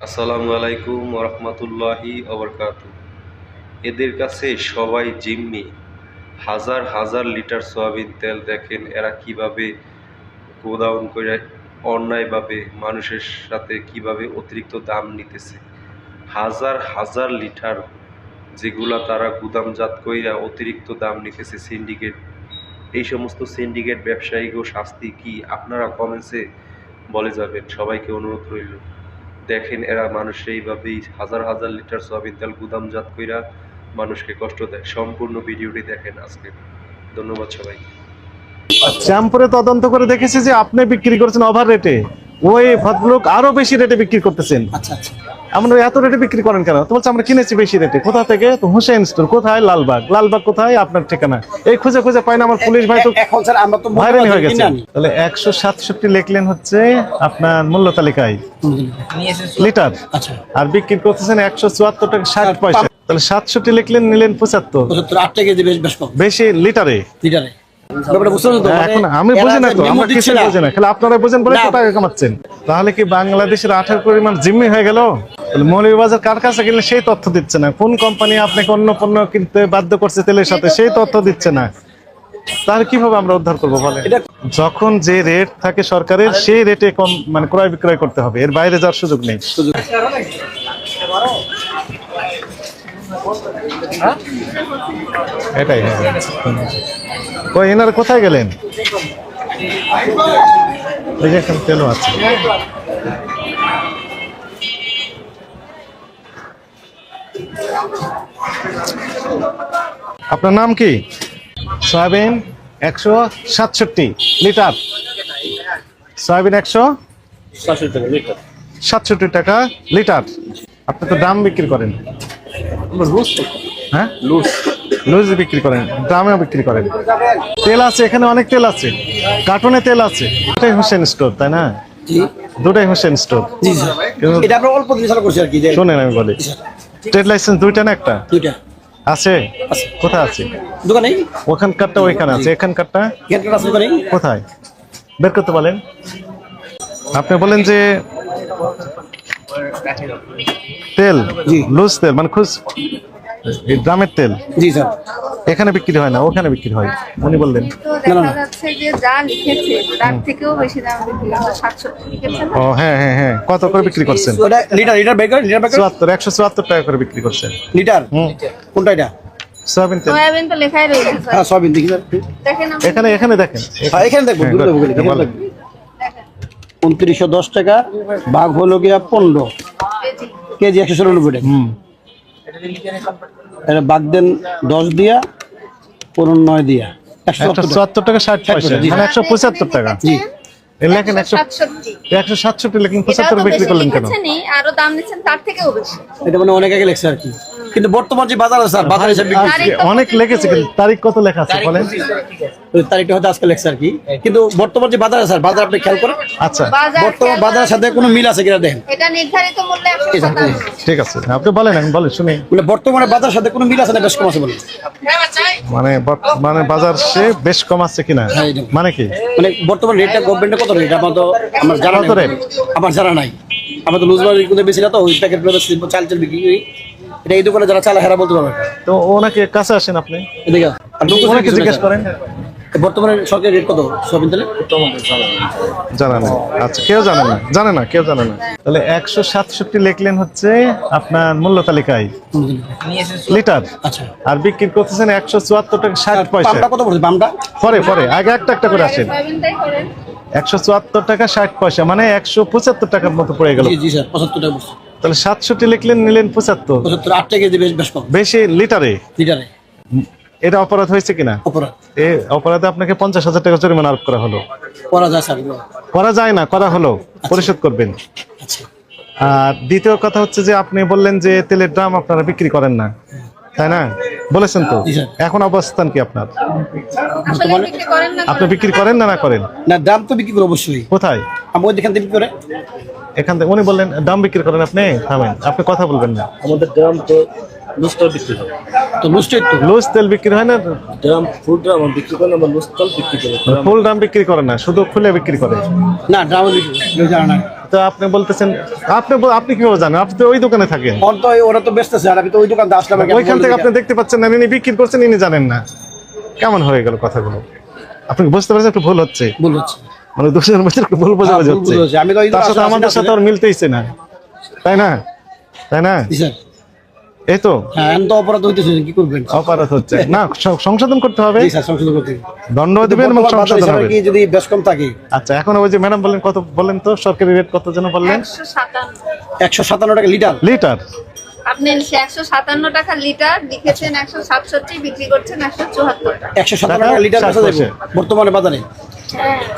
আসসালামু আলাইকুম রহমতুল্লাহি অবরকাত এদের কাছে সবাই জিম্মি। হাজার হাজার লিটার সয়াবিন তেল দেখেন, এরা কীভাবে গোডাউন করে অন্যায়ভাবে মানুষের সাথে কীভাবে অতিরিক্ত দাম নিতেছে। হাজার হাজার লিটার যেগুলা তারা গুদামজাত কইরা অতিরিক্ত দাম নিতেছে সিন্ডিকেট। এই সমস্ত সিন্ডিকেট ব্যবসায়ীকেও শাস্তি কি? আপনারা কমেন্টসে বলে যাবেন। সবাইকে অনুরোধ রইল। দেখেন, এরা মানুষ এইভাবেই হাজার হাজার লিটার সয়াবিন তেল গুদামজাত কইরা মানুষকে কষ্ট দেয়। সম্পূর্ণ ভিডিওটি দেখেন আজকে। ধন্যবাদ সবাইকে। শ্যামপুরে তদন্ত করে দেখেছি যে আপনি বিক্রি করছেন ওভার রেটে ওই ভদ্রলোক আরও বেশি রেটে বিক্রি করতেছেন। আচ্ছা আচ্ছা। আমরা এত রেটে বিক্রি করেন কেন? তো বলছে আমরা কিনেছি বেশি রেটে কোথা থেকে? তো হুসেন স্টোর কোথায়? লালবাগ। লালবাগ কোথায়? আপনার ঠিকানা। এই খুঁজে খুঁজে পাই না আমার পুলিশ ভাই তো এখন স্যার আমরা তো ভাইরাল হয়ে গেছে। তাহলে একশো সাতষট্টি লিখলেন হচ্ছে আপনার মূল্য তালিকায়। লিটার। আচ্ছা। আর বিক্রি করতেছেন একশো চুয়াত্তর টাকা ষাট পয়সা। তাহলে সাতষট্টি লিখলেন নিলেন পঁচাত্তর। আট টাকা বেশি লিটারে। লিটারে। ব্যাপারটা বুঝতে পারছ তো? এখন আমি বুঝি না তো আমরা কিছু বুঝি না। খালি আপনারা বুঝেন বলে টাকা কামাচ্ছেন। তাহলে কি বাংলাদেশের আঠারো পরিমাণ জিম্মি হয়ে গেল? মৌলভীবাজার কার কাছে কিনলে সেই তথ্য দিচ্ছে না? কোন কোম্পানি আপনাকে অন্য পণ্য কিনতে বাধ্য করছে তেলের সাথে সেই তথ্য দিচ্ছে না। তাহলে কীভাবে আমরা উদ্ধার করব বলে যখন যে রেট থাকে সরকারের সেই রেটে কম মানে ক্রয় বিক্রয় করতে হবে। এর বাইরে যাওয়ার সুযোগ নেই। এটাই হ্যাঁ। কই এনারা কোথায় গেলেন? এই যে এখানে তেলও আছে। আপনার নাম কি? সয়াবিন একশো সাতষট্টি লিটার। সয়াবিন একশো সাতষট্টি টাকা লিটার। আপনি তো দাম বিক্রি করেন। হ্যাঁ? লুজ বিক্রি করেন দামে বিক্রি করেন। তেল আছে এখানে অনেক তেল আছে। কার্টুনে তেল আছে। দুটাই হোসেন স্টোর তাই না? দুটাই হোসেন স্টোর জি স্যার কিন্তু- এটা আমরা অল্প দিন চালু করছি আর কি শোনেন আমি বলি। ট্রেড লাইসেন্স দুইটা না একটা? দুইটা। আছে? কোথায় আছে? দোকানে ওখানকারটা ওইখানে আছে। এখানকারটা? কোথায়? বের করতে বলেন। আপনি বলেন যে তেল? জি। লুজ তেল মানে খুশ? এই ড্রামের তেল? জি স্যার এখানে বিক্রি হয় না ওখানে বিক্রি হয়? উনি বললেন। তো দেখা যাচ্ছে যে যা লিখেছে তার থেকেও বেশি দাম বিক্রি হয় সাতষট্টি লিখেছে ও হ্যাঁ হ্যাঁ হ্যাঁ। কত করে বিক্রি করছেন? ওটা লিটার লিটার বেকার লিটার বেকার চুয়াত্তর একশো চুয়াত্তর টাকা করে বিক্রি করছেন। লিটার? কোনটা এটা? সয়াবিন তেল। সয়াবিন তো লেখাই রয়েছে হ্যাঁ সবই দেখি স্যার দেখেন এখানে এখানে দেখেন। হ্যাঁ এখানে দেখব হ্যাঁ, দূরে দেখব বলেন। এখানে বলেন। দেখব উনত্রিশশো দশ টাকা বাঘ হলো গিয়া পনেরো। কেজি একশো ষোলো টাকা। হুম। এটা বাদ দেন দশ দিয়া পনেরো নয় দিয়া। একশো। চুয়াত্তর টাকা। ষাট পয়সা। মানে একশো পঁচাত্তর টাকা। জি। লেখেন একশো সাতষট্টি। একশো সাতষট্টি লেখেন পঁচাত্তর বিক্রি করলেন কেন? আরও দাম নিচ্ছেন তার থেকেও বেশি। এটা মানে অনেক আগে লেখছে আর কি। কিন্তু বর্তমান যে বাজার আছে স্যার বাজার হিসাবে অনেক লেগেছে কিন্তু তারিখ কত লেখা আছে বলেন? ওই তারিখটা হয়তো আজকে লেখছে আর কি। কিন্তু বর্তমান যে বাজার আছে বাজার আপনি খেয়াল করেন আচ্ছা। বর্তমান বাজারের সাথে কোনো মিল আছে কিনা দেখেন। এটা নির্ধারিত মূল্যে সাতান্ন ঠিক আছে আপনি বলেন আমি বলেন শুনি। বলে বর্তমানে বাজারের সাথে কোনো মিল আছে না বেশ কম আছে বলে মানে মানে বাজার সে বেশ কম আছে কিনা? হ্যাঁ। মানে কি? মানে বর্তমান রেটটা গভর্নমেন্টের কত রেট? আমার তো আমার জানা নেই। rate? আমার জানা নাই। আমার তো লুজ কোনো বেশি না তো ওই প্যাকেট চাল চাল বিক্রি করি। এটা এই দোকানে যারা চালা হেরা বলতে পারবে। তো ওনাকে কাছে আসেন আপনি। এদিকে ওনাকে জিজ্ঞেস করেন। বর্তমানে সরকারি রেট কত জানা আচ্ছা কেউ জানে না। জানে না কেউ জানে না। তাহলে একশো সাতষট্টি লিখলেন হচ্ছে আপনার মূল্য তালিকায়। লিটার। আচ্ছা। আর বিক্রি করতেছেন একশো চুয়াত্তর টাকা ষাট পয়সা। কত পড়ছে? পামটা? পরে পরে আগে একটা একটা করে আসেন। একশো চুয়াত্তর টাকা ষাট পয়সা মানে একশো পঁচাত্তর টাকার মতো পড়ে গেল। জি স্যার পঁচাত্তর টাকা তাহলে সাতষট্টি লিখলেন নিলেন পঁচাত্তর। পঁচাত্তর আট টাকা বেশ বেশ কম। বেশি লিটারে? লিটারে। এটা অপরাধ হয়েছে কিনা? অপরাধ। এই অপরাধে আপনাকে পঞ্চাশ হাজার টাকা জরিমানা আরোপ করা হলো। করা যায় স্যার করা যায় না করা হলো। পরিশোধ করবেন। আচ্ছা। আর দ্বিতীয় কথা হচ্ছে যে আপনি বললেন যে তেলের দাম আপনারা বিক্রি করেন না। তাই না? বলেছেন তো? এখন অবস্থান কি আপনার? আসলে বিক্রি আপনি বিক্রি করেন না না করেন? না দাম তো বিক্রি করে অবশ্যই। কোথায়? আমি ওই দেখান দিয়ে বিক্রি করে। এখান থেকে উনি বললেন দাম বিক্রি করেন আপনি? থামেন আপনি কথা বলবেন না। আমাদের ড্রাম তো লুজটাল বিক্রি হয়। তো লুস্টেড তো লুজ তেল বিক্রি হয় না? ড্রাম ফুল ড্রাম বিক্রি করেন আমরা লুজটাল বিক্রি করি। ফুল দাম বিক্রি করে না শুধু খুলে বিক্রি করে। না ড্রামে বিক্রি করে। না। তো আপনি বলতেছেন আপনি আপনি কীভাবে জানেন? আপনি তো ওই দোকানে থাকেন। ওরা তো ব্যস্ত আর আমি তো ওই দোকানতে আসলাম ওইখান থেকে আপনি দেখতে পাচ্ছেন না ইনি বিক্রি করছেন ইনি জানেন না। কেমন হয়ে গেল কথাগুলো? আপনি বুঝতে পারছেন? একটু ভুল হচ্ছে। ভুল হচ্ছে। মানে মধ্যে ভুল বোঝাবুঝি হ্যাঁ, হচ্ছে। আমি তো তার সাথে আমাদের সাথে আর মিলতেইছে না। তাই না? তাই না? এই তো? হ্যাঁ তো অপরাধ হইতেছে কি করবেন? অপরাধ হচ্ছে। না সংশোধন করতে হবে। জি স্যার সংশোধন করতে দণ্ড দিবেন এবং সংশোধন হবে। কি যদি বেশ কম থাকে? আচ্ছা এখন ওই যে ম্যাডাম বললেন কত বললেন তো সরকারি রেট কত যেন বললেন? একশো সাতান্ন। একশো সাতান্ন টাকা লিটার। লিটার? আপনি একশো সাতান্ন টাকা লিটার লিখেছেন একশো সাতষট্টি বিক্রি করছেন একশো চুয়াত্তর টাকা। একশো সাতান্ন টাকা টাকা লিটার। বর্তমানে বাজারে।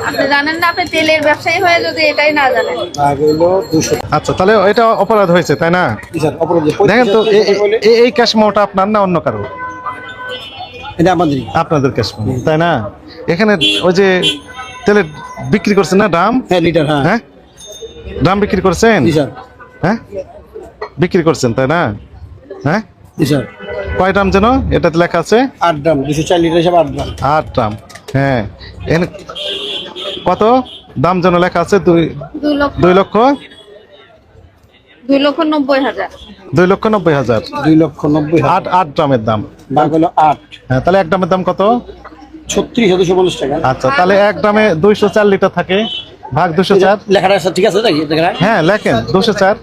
আপনি জানেন না আপনি তেলের ব্যবসায়ী হয়ে যদি এটাই না জানেন? আচ্ছা তাহলে এটা অপরাধ হয়েছে তাই না? দেখেন তো এই ক্যাশ মোটা আপনার না অন্য কারও এটা আপনাদের ক্যাশ মেমো তাই না? এখানে ওই যে তেলের বিক্রি করছেন না দাম? হ্যাঁ লিটার হ্যাঁ। হ্যাঁ? দাম বিক্রি করছেন? জি হ্যাঁ? বিক্রি করছেন তাই না? হ্যাঁ? জি স্যার। কয় দাম যেন? এটাতে লেখা আছে? আট গ্রাম দুশো চার লিটার হিসাবে আট গ্রাম আট দাম। হ্যাঁ। এখানে কত? দাম যেন লেখা আছে দুই দুই লক্ষ। দুই লক্ষ? নব্বই হাজার। দুই লক্ষ নব্বই হাজার। দুই লক্ষ নব্বই আট আট দাম। ভাগ হলো আট। হ্যাঁ তাহলে এক গ্রামের দাম কত? ছত্রিশ দুশো পঞ্চাশ টাকা। আচ্ছা তাহলে এক গ্রামে দুইশো চার লিটার থাকে। ভাগ দুশো চার। লেখাটা ঠিক আছে হ্যাঁ লেখেন দুশো চার।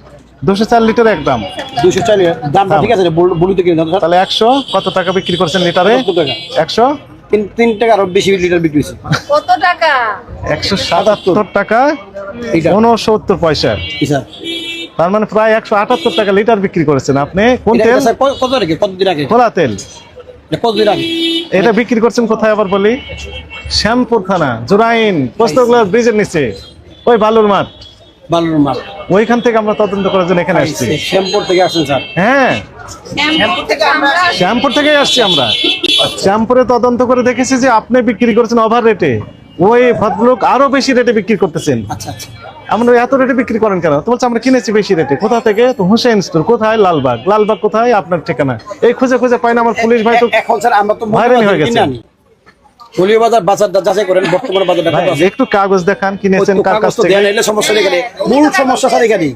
দুশো চার লিটার এক গ্রাম দুশো চার লিটার। দামটা ঠিক আছে বলুতে দাম। তাহলে একশো কত টাকা বিক্রি করছেন লিটারে? একশো? তিন তিন টাকা আরও বেশি লিটার বিক্রি হয়েছে। কত টাকা? একশো সাতাত্তর টাকা উনসত্তর পয়সা। তার মানে প্রায় একশো আটাত্তর টাকা লিটার বিক্রি করেছেন আপনি। কোন তেল? এটা কত আগে? কতদিন আগে? খোলা তেল। এটা কতদিন আগে? এটা বিক্রি করছেন কোথায় আবার বলি? শ্যামপুর থানা জোরাইন পোস্তগুলো ব্রিজের নিচে ওই বালুর মাঠ। বালুর মাল ওইখান থেকে আমরা তদন্ত করার জন্য এখানে আসছি। শ্যামপুর থেকে আসছেন স্যার। হ্যাঁ। শ্যামপুর থেকে আসছি। আমরা। শ্যামপুরে তদন্ত করে দেখেছি যে আপনি বিক্রি করছেন ওভার রেটে ওই ভদ্রলোক আরও বেশি রেটে বিক্রি করতেছেন। আচ্ছা আচ্ছা। আমরা এত রেটে বিক্রি করেন কেন? তো বলছে আমরা কিনেছি বেশি রেটে কোথা থেকে? তো হুসেন স্টোর কোথায়? লালবাগ। লালবাগ কোথায়? আপনার ঠিকানা। এই খুঁজে খুঁজে পাই না আমার পুলিশ ভাই তো এখন স্যার আমরা তো হয়রানি হয়ে গেছে। বাজার বাজারটা যাচাই করেন বর্তমানে বাজারটা ভাই, কত আছে? একটু কাগজ দেখান কিনেছেন কার কাছ থেকে? সমস্যা নেই মূল সমস্যা স্যার এখানে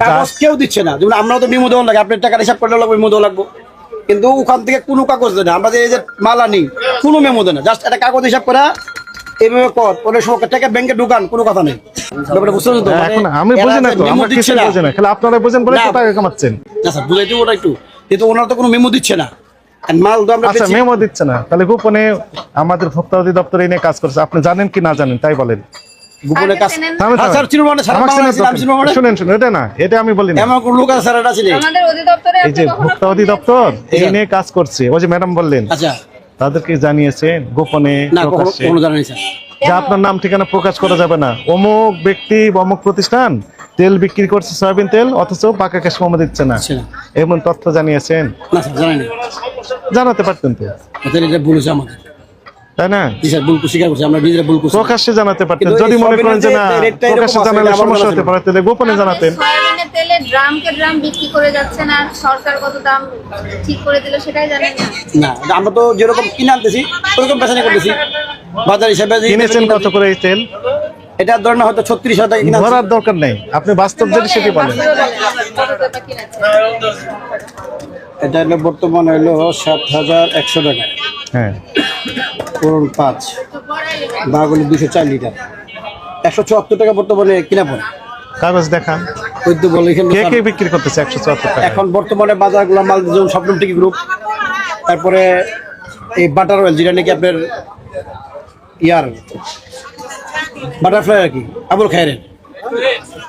কাগজ কেউ দিচ্ছে না। যেমন আমরা তো দেওয়া লাগে আপনার টাকার হিসাব করলে লাগবে দেওয়া লাগবে। কিন্তু ওখান থেকে কোনো কাগজ দেয় না। আমরা যে এই যে মাল আনি কোনো মেমো দেয় না। জাস্ট একটা কাগজ হিসাব করা এইভাবে কর সব টাকা ব্যাংকে ঢুকান কোনো কথা নেই। ব্যাপারটা বুঝতে পারছেন তো? এখন আমি বুঝি না তো আমরা দিচ্ছে কিছু না। বুঝি না। খালি আপনারা বুঝেন বলে টাকা কামাচ্ছেন। না স্যার বুঝাইতে ওটা একটু। কিন্তু ওনারা তো কোনো মেমো দিচ্ছে না। মাল তো আমরা আচ্ছা মেমো দিচ্ছে না। তাহলে গোপনে আমাদের ভোক্তা অধিদপ্তর এই নিয়ে কাজ করছে। আপনি জানেন কি না জানেন তাই বলেন। গোপনে কাজ চেনেন? থামেন, থামেন। স্যার, চিনব না, স্যার, আমাকে বাংলাদেশে চেনার নাম চিনব দরকার- শুনেন শুনেন এটা না এটা আমি বলি না। এমন কোন লোক আছে স্যার এটা আছে আমাদের অধিদপ্তরে এই যে ভোক্তা অধিদপ্তর এই। নিয়ে কাজ করছে। ওই যে ম্যাডাম বললেন আচ্ছা। তাদেরকে জানিয়েছেন গোপনে না স্যার। যে আপনার নাম ঠিকানা প্রকাশ করা যাবে না। অমুক ব্যক্তি বা অমুক প্রতিষ্ঠান তেল বিক্রি করছে সয়াবিন তেল অথচ পাকা ক্যাশ মোমো দিচ্ছে না। এমন তথ্য জানিয়েছেন। জানাতে পারতেন তো। আমাদের। তাই না? জি ভুল স্বীকার করছি আমরা নিজেরা ভুল করছি। প্রকাশ্যে জানাতে পারতেন। যদি মনে করেন যে না প্রকাশ্যে জানালে সমস্যা হতে পারে তাহলে গোপনে জানাতেন। সয়াবিনের তেলে ড্রামকে ড্রাম বিক্রি করে যাচ্ছেন আর সরকার কত দাম ঠিক করে দিল সেটাই জানেন না? না আমরা তো যেরকম কিনে আনতেছি করতেছি। বাজার হিসাবে কিনেছেন কত করে এই তেল? এটা ধরেন হয়তো ছত্রিশ হাজার টাকা ধরার দরকার নেই। আপনি বাস্তব যদি সেটি বলেন। এটা হলো বর্তমান হলো সাত হাজার একশো টাকা। হ্যাঁ। করুন পাঁচ। বাঘ হলো দুশো চার লিটার। একশো চুয়াত্তর টাকা বর্তমানে কিনা পড়ে। কাগজ দেখান। ওই তো বলে এখানে কে কে বিক্রি করতেছে একশো চুয়াত্তর টাকা এখন বর্তমানে বাজারগুলো মাল যেমন স্বপ্নম টিকি গ্রুপ তারপরে এই বাটার অয়েল যেটা নাকি আপনার ইয়ার বাটারফ্লাই আর কি আবুল খায়রের।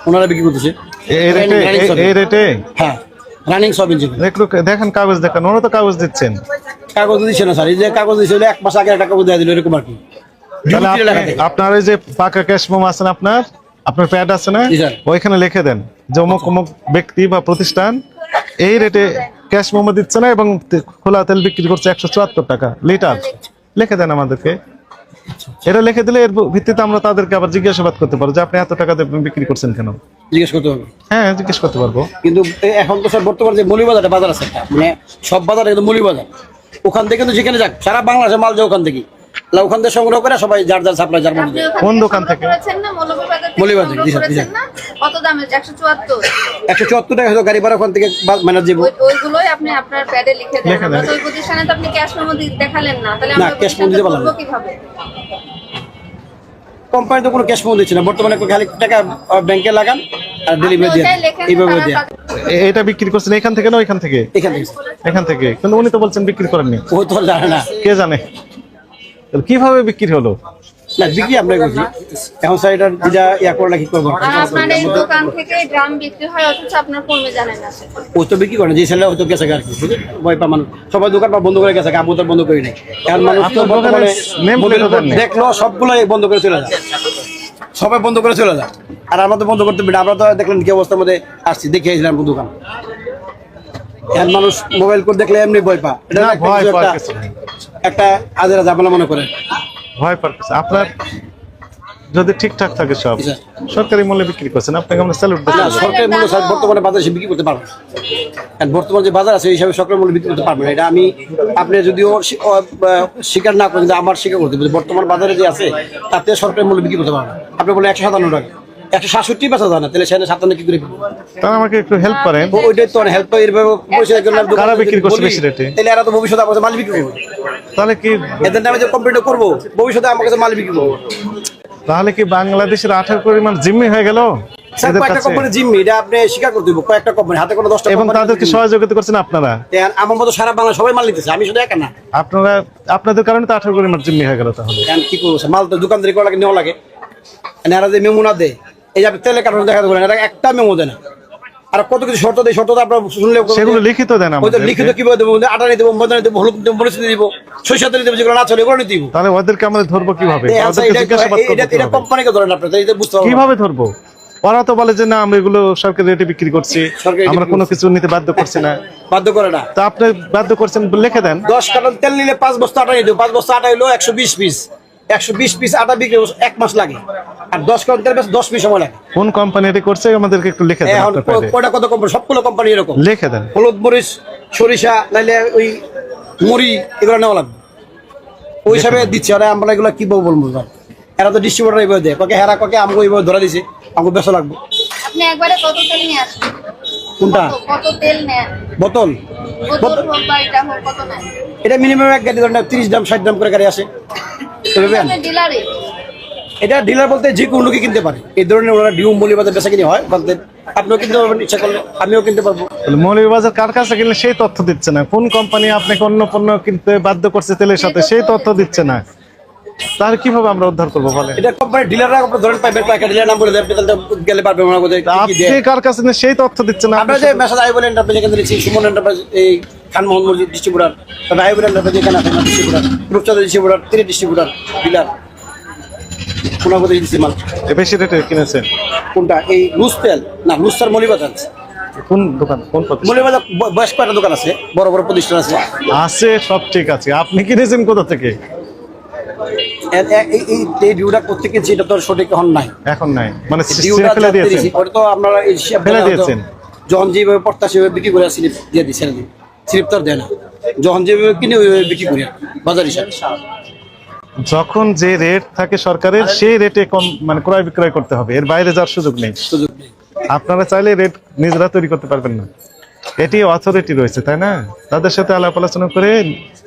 ওনারা বিক্রি করতেছে। এই রেটে হ্যাঁ রানিং সব ইঞ্জিন দেখল দেখেন কাগজ দেখান। ওরা তো কাগজ দিচ্ছেন। কাগজ দিচ্ছে না স্যার? এই যে কাগজ হলো এক মাস আগে একটা কাগজ দিয়ে দিল এরকম আর কি। আপনার ওই যে পাকা ক্যাশ মোমো আছেন আপনার? আপনার প্যাড আছে না? ওইখানে লিখে দেন যে অমুক অমুক ব্যক্তি বা প্রতিষ্ঠান এই রেটে ক্যাশ মোমো দিচ্ছে না এবং খোলা তেল বিক্রি করছে একশো চুয়াত্তর টাকা লিটার। লিখে দেন আমাদেরকে। এটা লিখে দিলে এর ভিত্তিতে আমরা তাদেরকে আবার জিজ্ঞাসাবাদ করতে পারব যে আপনি এত টাকা দিয়ে বিক্রি করছেন কেন? জিজ্ঞেস করতে হবে হ্যাঁ জিজ্ঞেস করতে পারব। কিন্তু এখন তো স্যার বর্তমানে যে মৌলিবাজারে বাজার আছে একটা মানে সব বাজারে কিন্তু মৌলিবাজার। ওখান থেকে তো যেখানে যাক সারা বাংলাদেশে মাল যায় ওখান থেকে। ওখান থেকে সংগ্রহ করে সবাই যার যার সাপ্লাই যার মধ্যে কোন দোকান থেকে? জি স্যার, জি কত দামে টাকা গাড়ি ভাড়া ওখান থেকে ম্যানেজ যাব ওইগুলোই আপনি আপনার প্যাডে লিখে দেন। লিখে দেন। আমরা তো ওই প্রতিষ্ঠানে তো আপনি ক্যাশ মেমো দেখালেন না। তাহলে আমরা cash memo দিতে পারলাম কীভাবে? কোম্পানি তো কোনো ক্যাশ মেমো দিচ্ছে না। বর্তমানে খালি টাকা ব্যাংকে লাগান। আর ডেলিভারি দেন। এইভাবে দেন এটা বিক্রি করছেন এখান থেকে না ওইখান থেকে? এখান থেকে। এখান থেকে। কিন্তু উনি তো বলছেন বিক্রি করেননি। ও তো জানে না। কে জানে? কীভাবে বিক্রি হলো? না বিক্রি আমরা করছি। এখন স্যার এটা যেটা ইয়া করলে কি করব? আপনার এই দোকান থেকে ড্রাম বিক্রি হয় অথচ আপনার কর্মী জানেন না ও তো বিক্রি করে যে ছেলে হয়তো গেছে আর কি বুঝলি? ভয় পা মানুষ। সবাই দোকান পা বন্ধ করে গেছে তো বন্ধ করি নাই। এখন মানুষ তো বর্তমানে। দেখল সবগুলাই বন্ধ করে চলে যায়। সবাই বন্ধ করে চলে যায়। আর আমরা তো বন্ধ করতে পারি আমরা তো দেখলেন কি অবস্থার মধ্যে আসছি দেখে এসেছিলাম দোকান। এখন মানুষ মোবাইল করে দেখলে এমনি ভয় পা এটা একটা আজেরা ঝামেলা মনে করে। ভয় পাচ্ছে আপনার যদি ঠিকঠাক থাকে সব সরকারি মূল্যে বিক্রি করছেন আপনাকে আমরা স্যালুট দিচ্ছি সরকারি মূল্য স্যার বর্তমানে বাজারে বিক্রি করতে পারবে। কারণ বর্তমানে যে বাজার আছে এই হিসাবে সরকারি মূল্য বিক্রি করতে পারবে না। এটা আমি আপনি যদিও স্বীকার না করেন কিন্তু আমার স্বীকার করতে। বর্তমান বাজারে যে আছে তাতে সরকারি মূল্য বিক্রি করতে পারবে আপনি বলে একশো সাতান্ন টাকা। একশো সাতষট্টি বেচা যায় না তাহলে সেখানে সাতান্ন কি করে বিক্রি করবে? তাহলে আমাকে একটু হেল্প করেন। ওইটাই তো হেল্প তো এরভাবে পরিষেবা করলে আমি দোকানে কারা বিক্রি করছে বেশি রেটে? তাহলে এরা তো ভবিষ্যতে আমার মাল বিক্রি করবে। তাহলে কি এদের নামে যে কম্পিউটার করব ভবিষ্যতে আমার কাছে মাল বিক্রি করব। তাহলে কি বাংলাদেশের আঠার পরিমাণ জিম্মি হয়ে গেল? স্যার এদের কয়েকটা কাছে? কোম্পানি এটা আপনি স্বীকার করতে দিব কয়েকটা কোম্পানি হাতে কোনো দশটা এবং তাদেরকে জিম্মি। সহযোগিতা করছেন আপনারা? আমার মতো সারা বাংলা সবাই মাল নিতেছে আমি শুধু না। আপনারা আপনাদের কারণে তো আঠারো জিম্মি হয়ে গেল তাহলে। কি করব মাল তো দোকানদারি করা লাগে নেওয়া লাগে। যে দেয় এই যে আপনি তেলের কারণে দেখা দেবেন এটা একটা মেমো দেয় না। আর কত কিছু শর্ত দেয় শর্ত আপনার শুনলে সেগুলো লিখিত দেন আমাদের লিখিত কীভাবে দেবো আটা নিয়ে দেবো ময়দা নিয়ে দেবো হলুদ দেবো মরিচ দেবো দেবো যেগুলো না চলে নিয়ে দিব। তাহলে ওদেরকে আমাদের ধরবো কীভাবে? এটা- জিজ্ঞাসাবাদ এটা-? কোম্পানিকে ধরেন আপনার এটা বুঝতে কীভাবে ধরবো? ওরা তো বলে যে না আমরা এগুলো সরকারি রেটে বিক্রি করছি আমরা কোনো কিছু নিতে বাধ্য করছি না। বাধ্য করে না। তা আপনি বাধ্য করছেন লিখে দেন। দশ কার্টন তেল নিলে পাঁচ বস্তা আটা নিয়ে দেবো পাঁচ বস্তা আটা হলো একশো বিশ পিস। একশো বিশ পিস আটা বিক্রি এক মাস লাগে। আর দশ কার্টন বেশ দশ পিস সময় লাগে। কোন কোম্পানি এটা করছে আমাদেরকে একটু লিখে দেন। কয়টা কত কোম্পানি সবগুলো কোম্পানি এরকম। লিখে দেন। হলুদ মরিচ সরিষা নাইলে ওই মুড়ি এগুলো নেওয়া লাগবে। ওই হিসাবে দিচ্ছে। আর আমরা এগুলো কি বলব বলব এরা তো ডিস্ট্রিবিউটার এইভাবে দেয়। ককে হেরা ককে আমাকে এইভাবে ধরা দিছে। আমাকে বেসা লাগবে। আপনি একবারে কত তেল নিয়ে আসবেন? কোনটা? কত- কত তেল নেন? বোতল? বোতল এটা কত নেন? এটা মিনিমাম এক গাড়ি ধরেন তিরিশ দাম ষাট দাম করে গাড়ি আসে। এটা ডিলার বলতে যে কোনো লোকই কিনতে পারে। এই ধরনের ওনারা ডিউম বলি বাজার বেচা কিনে হয় বলতে আপনিও কিনতে পারবেন ইচ্ছা করলে আমিও কিনতে পারব। তাহলে মৌলভীবাজার কার কাছে কিনলে সেই তথ্য দিচ্ছে না। কোন কোম্পানি আপনাকে অন্য পণ্য কিনতে বাধ্য করছে তেলের সাথে সেই তথ্য দিচ্ছে না। তাহলে কীভাবে আমরা উদ্ধার করব বলে এটা কোম্পানির ডিলাররা আপনার ধরেন পাইবেন কয়েকটা ডিলার নাম বলে দেয় আপনি গেলে পারবেন ওনার কোথায় কি কি আপনি কার কাছে সেই তথ্য দিচ্ছে না। আমরা যে মেসাজ আই বলেন এন্টারপ্রাইজ এখান থেকে সুমন এন্টারপ্রাইজ এই খান মোহাম্মদ মসজিদ ডিস্ট্রিবিউটার তবে আই বলেন এন্টারপ্রাইজ এখানে আছে ডিস্ট্রিবিউটার রূপচাঁদের ডিস্ট্রিবিউটার তিনি ডিস্ট্রিবিউটার ডিলার কোনা কোথায় দিচ্ছি মাল। বেশি রেটে কিনেছেন? কোনটা? এই লুজ তেল। না লুজ তার মলিবাজার আছে। কোন দোকান? কোন? মলিবাজার কয়টা দোকান আছে বড় বড় প্রতিষ্ঠান আছে। আছে সব ঠিক আছে। আপনি কিনেছেন কোথা থেকে? এই এই এই ডিউটা করতে গেছি এটা তো সঠিক এখন নাই। এখন নাই। মানে এই সে- ডিউটা ফেলে দিয়েছেন। ওটা তো আপনারা এই ফেলে দিয়েছেন। যখন যেভাবে পড়তা সেভাবে বিক্রি করে স্লিপ দিয়ে দিই ছেড়ে দিই স্লিপ তো দেয় না। যখন যেভাবে কিনে ওইভাবে বিক্রি করি বাজার হিসাবে। যখন যে রেট থাকে সরকারের সেই রেটে কম মানে ক্রয় বিক্রয় করতে হবে। এর বাইরে যাওয়ার সুযোগ নেই। সুযোগ নেই। আপনারা চাইলে রেট নিজেরা তৈরি করতে পারবেন না। এটি অথরিটি রয়েছে তাই না? তাদের সাথে আলাপ আলোচনা করে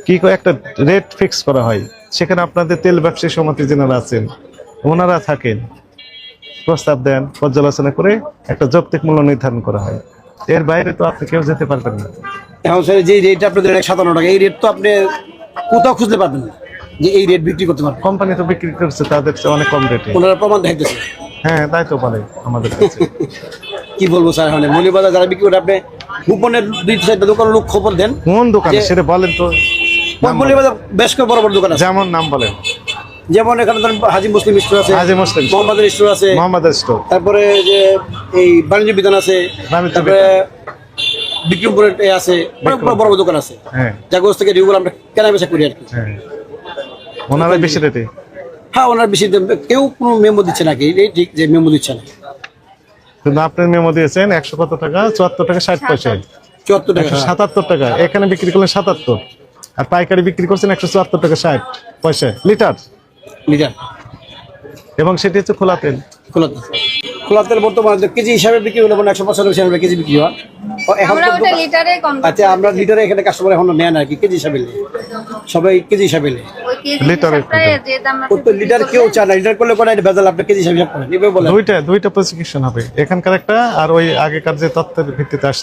কি একটা রেট ফিক্স করা হয়। সেখানে আপনাদের তেল ব্যবসায়ী সমিতি যেনারা আছেন ওনারা থাকেন। প্রস্তাব দেন পর্যালোচনা করে একটা যৌক্তিক মূল্য নির্ধারণ করা হয়। এর বাইরে তো আপনি কেউ যেতে পারবেন না। এখন স্যার যে রেট আপনাদের সাতান্ন টাকা এই রেট তো আপনি কোথাও খুঁজতে পারবেন না যে এই রেট বিক্রি করতে পারবেন। কোম্পানি তো বিক্রি করছে তাদের অনেক কম রেটে ওনারা প্রমাণ দেখতেছে হ্যাঁ তাই তো বলে আমাদের কাছে। কি বলব স্যার এখন মলিবাজার যারা বিক্রি করে আপনি গোপনের দুই চারটা দোকান লোক খবর দেন। কোন দোকানে? সেটা বলেন তো। মলিবাজার বেশ করে বড় বড় দোকান আছে। যেমন নাম বলেন। যেমন এখানে ধরেন হাজি মুসলিম স্টোর আছে হাজী মুসলিম স্টোর। মোহাম্মদের স্টোর আছে। মোহাম্মদ স্টোর। তারপরে যে এই বাণিজ্য বিধান আছে তারপরে বিক্রমপুরের আছে বড় বড় দোকান আছে। হ্যাঁ। জাগোজ থেকে রিগুলো আমরা কেনা বেচা করি আর কি। হ্যাঁ। ওনারা বেশি রেটে? হ্যাঁ ওনার বেশি দাম- কেউ কোনো মেমো দিচ্ছে নাকি এই ঠিক যে মেমো দিচ্ছে না। কিন্তু আপনি মেমো দিয়েছেন একশো কত টাকা? চুয়াত্তর টাকা ষাট পয়সা। চুয়াত্তর টাকা। সাতাত্তর টাকা। এখানে বিক্রি করলেন সাতাত্তর। আর পাইকারি বিক্রি করছেন একশো চুয়াত্তর টাকা ষাট পয়সা। লিটার? লিটার। এবং সেটি হচ্ছে খোলা তেল। খোলা তেল। খোলা তেল বর্তমানে কেজি হিসাবে বিক্রি হলে মানে একশো পঁচানব্বই হিসাবে কেজি বিক্রি হয়। আমরা ওটা লিটারে কনভার্ট আচ্ছা আমরা লিটারে এখানে কাস্টমার এখনও নেন আর কি কেজি হিসাবে নেয়। সবাই কেজি হিসাবে নেয়। লিটারে তো লিটার কেউ চায় না লিটার করলে করে ভেজাল আপনি কেজি হিসাবে করেন। এভাবে বলে। দুইটা দুইটা প্রেসক্রিপশন হবে। এখানকার একটা আর ওই আগেকার যে তত্ত্বের ভিত্তিতে আসছে